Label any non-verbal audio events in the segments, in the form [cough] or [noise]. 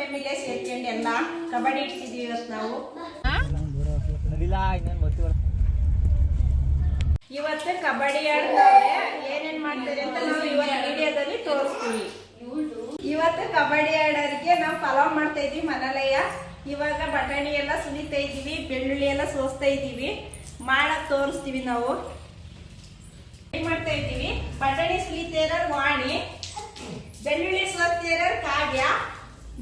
ಸೇರ್ಕೊಂಡು ಎಲ್ಲ ಕಬಡ್ಡಿ ಇಡ್ಸಿದೀವಿ ಇವತ್ತು ನಾವು. ಇವತ್ತು ಕಬಡ್ಡಿ ಆಡ್ತಾರೆ ಏನೇನ್ ಮಾಡ್ತಾರೆ ಅಂತ ನಾವು ಇವತ್ತು ವಿಡಿಯೋದಲ್ಲಿ ತೋರಿಸ್ತೀವಿ. ಇವತ್ತು ಕಬಡ್ಡಿ ಆಡೋರಿಗೆ ನಾವು ಪಲಾವ್ ಮಾಡ್ತಾ ಇದೀವಿ ಮನಾಲಯ. ಇವಾಗ ಬಟಾಣಿ ಎಲ್ಲ ಸುಲಿತಾ ಇದೀವಿ ಬೆಳ್ಳುಳ್ಳಿ ಎಲ್ಲ ಸೋಸ್ತಾ ಇದೀವಿ ಮಾಡಕ್ ತೋರಿಸ್ತೀವಿ ನಾವು. ಏನ್ ಮಾಡ್ತಾ ಇದೀವಿ ಬಟಾಣಿ ಸುಲಿತಾ ಇರೋರು ವಾಣಿ ಬೆಳ್ಳುಳ್ಳಿ ಸೋಸ್ತಾ ಇರೋರು ಕಾವ್ಯ.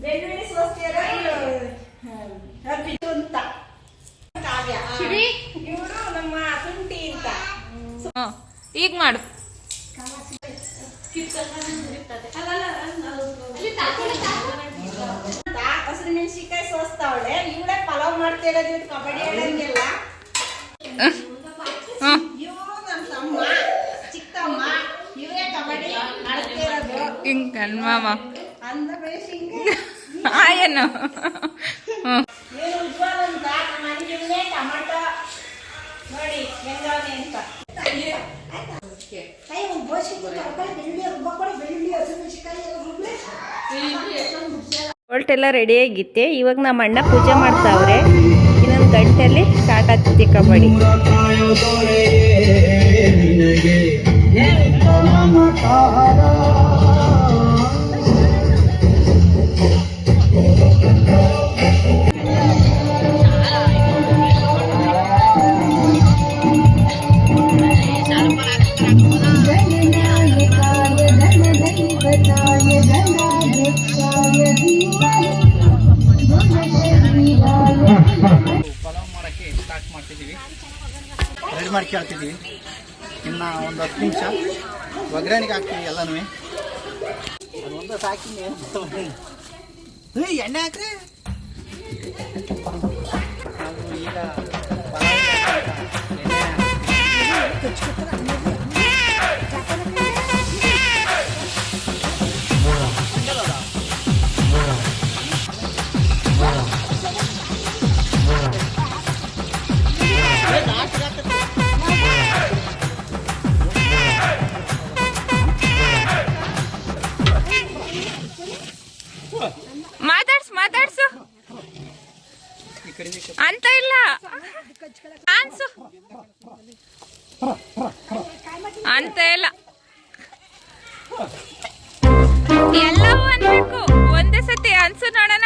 ಬೆಳ್ಳುಳ್ಳಿ ಸೋಸ್ತಾ ಇರೋರು ಅರ್ಪಿತು ಅಂತ ಕಾವ್ಯ ಇವರು ನಮ್ಮ ತುಂಟಿ ಅಂತ. ಈಗ ಮಾಡು. ಹಸಿರು ಮೆಣಸಿನ್ಕಾಯಿ ಸೋಸ್ತಾವಳೆ. ಇವಳೆ ಪಲಾವ್ ಮಾಡ್ತಾ ಇರೋದು ಇವತ್ತು ಕಬಡ್ಡಿ ಹೇಳಂಗಿಲ್ಲ ಚಿಕ್ಕಮ್ಮ ಇವರೇ ಕಬಡ್ಡಿ ಆಡ್ತಿರೋದು ಹಿಂಗ [laughs] [laughs] ಏನು ಒಲ್ಟೆಲ್ಲ ರೆಡಿ ಆಗಿತ್ತೆ. ಇವಾಗ ನಮ್ಮ ಅಣ್ಣ ಪೂಜೆ ಮಾಡ್ತಾವ್ರೆ. ಇನ್ನೊಂದು ಗಂಟೆಯಲ್ಲಿ ಸ್ಟಾರ್ಟ್ ಆಗ್ತೈತಿ ಕಬಡ್ಡಿ. ಪಲಾವ್ ಮಾಡೋಕ್ಕೆ ಸ್ಟಾರ್ಟ್ ಮಾಡ್ತಿದ್ದೀವಿ. ರೆಡಿ ಮಾಡಿ ಕೇಳ್ತಿದ್ದೀವಿ ಇನ್ನು ಒಂದು ಹತ್ತು ನಿಮಿಷ. ಒಗ್ಗರಣೆಗೆ ಹಾಕ್ತೀವಿ ಎಲ್ಲನೂ ಒಂದು ಸಾಕಿ ಎಣ್ಣೆ ಹಾಕ್ರಿ. ನಾವು ಈಗ ಮಾತಾಡ್ಸು ಮಾತಾಡ್ಸು. ಅಂತ ಇಲ್ಲ. ಅನ್ಸು ಅಂತ ಇಲ್ಲ. ಎಲ್ಲವೂ ಅನ್ಬೇಕು. ಒಂದೇ ಸತಿ ಅನ್ಸು ನೋಡೋಣ.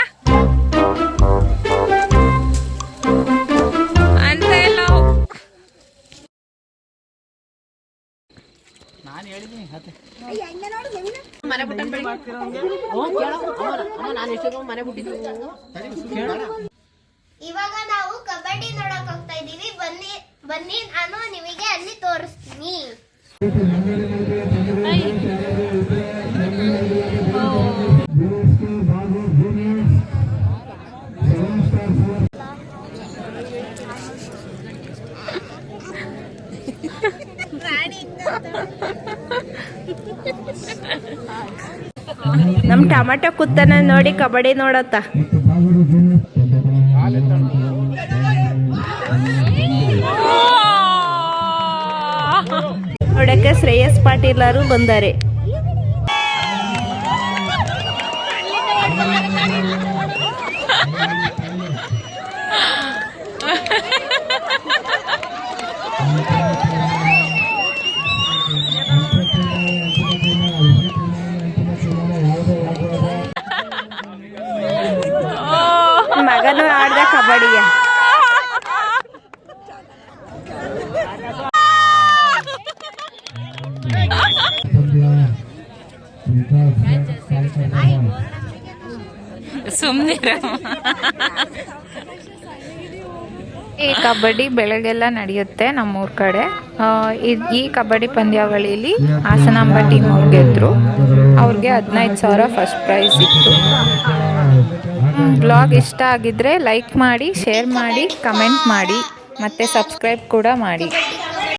ಅಂತ ಇಲ್ಲ ನಾನು ಹೇಳಿದ್ದೀನಿ ಅದೇ ಇವಾಗ ನಾವು ಕಬಡ್ಡಿ ನೋಡಕ್ ಹೋಗ್ತಾ ಇದೀವಿ ಬನ್ನಿ ಬನ್ನಿ ನಾನು ನಿಮಗೆ ಅಲ್ಲಿ ತೋರಿಸ್ತೀನಿ. ನಮ್ಮ ಟಮಾಟೊ ಕುತ್ತನ ನೋಡಿ ಕಬಡ್ಡಿ ನೋಡತ್ತ. ನೋಡಕ್ಕೆ ಶ್ರೇಯಸ್ ಪಾಟೀಲರು ಬಂದಾರೆ. ಮಗನು ಆಡ್ದ ಕಬಡ್ಡಿಯ. ಸುಮ್ಮನೆ ಈ ಕಬಡ್ಡಿ ಬೆಳಗ್ಗೆಲ್ಲ ನಡೆಯುತ್ತೆ ನಮ್ಮೂರ ಕಡೆ. ಈ ಕಬಡ್ಡಿ ಪಂದ್ಯಾವಳಿಲಿ ಹಾಸನಾಂಬ ಟೀಮ್ ಅವ್ರು ಗೆದ್ರು. ಅವ್ರಿಗೆ ಹದಿನೈದು ಸಾವಿರ ಫಸ್ಟ್ ಪ್ರೈಸ್ ಇತ್ತು. ಬ್ಲಾಗ್ ಇಷ್ಟ ಆಗಿದ್ರೆ ಲೈಕ್ ಮಾಡಿ ಶೇರ್ ಮಾಡಿ ಕಮೆಂಟ್ ಮಾಡಿ ಮತ್ತು ಸಬ್ಸ್ಕ್ರೈಬ್ ಕೂಡ ಮಾಡಿ.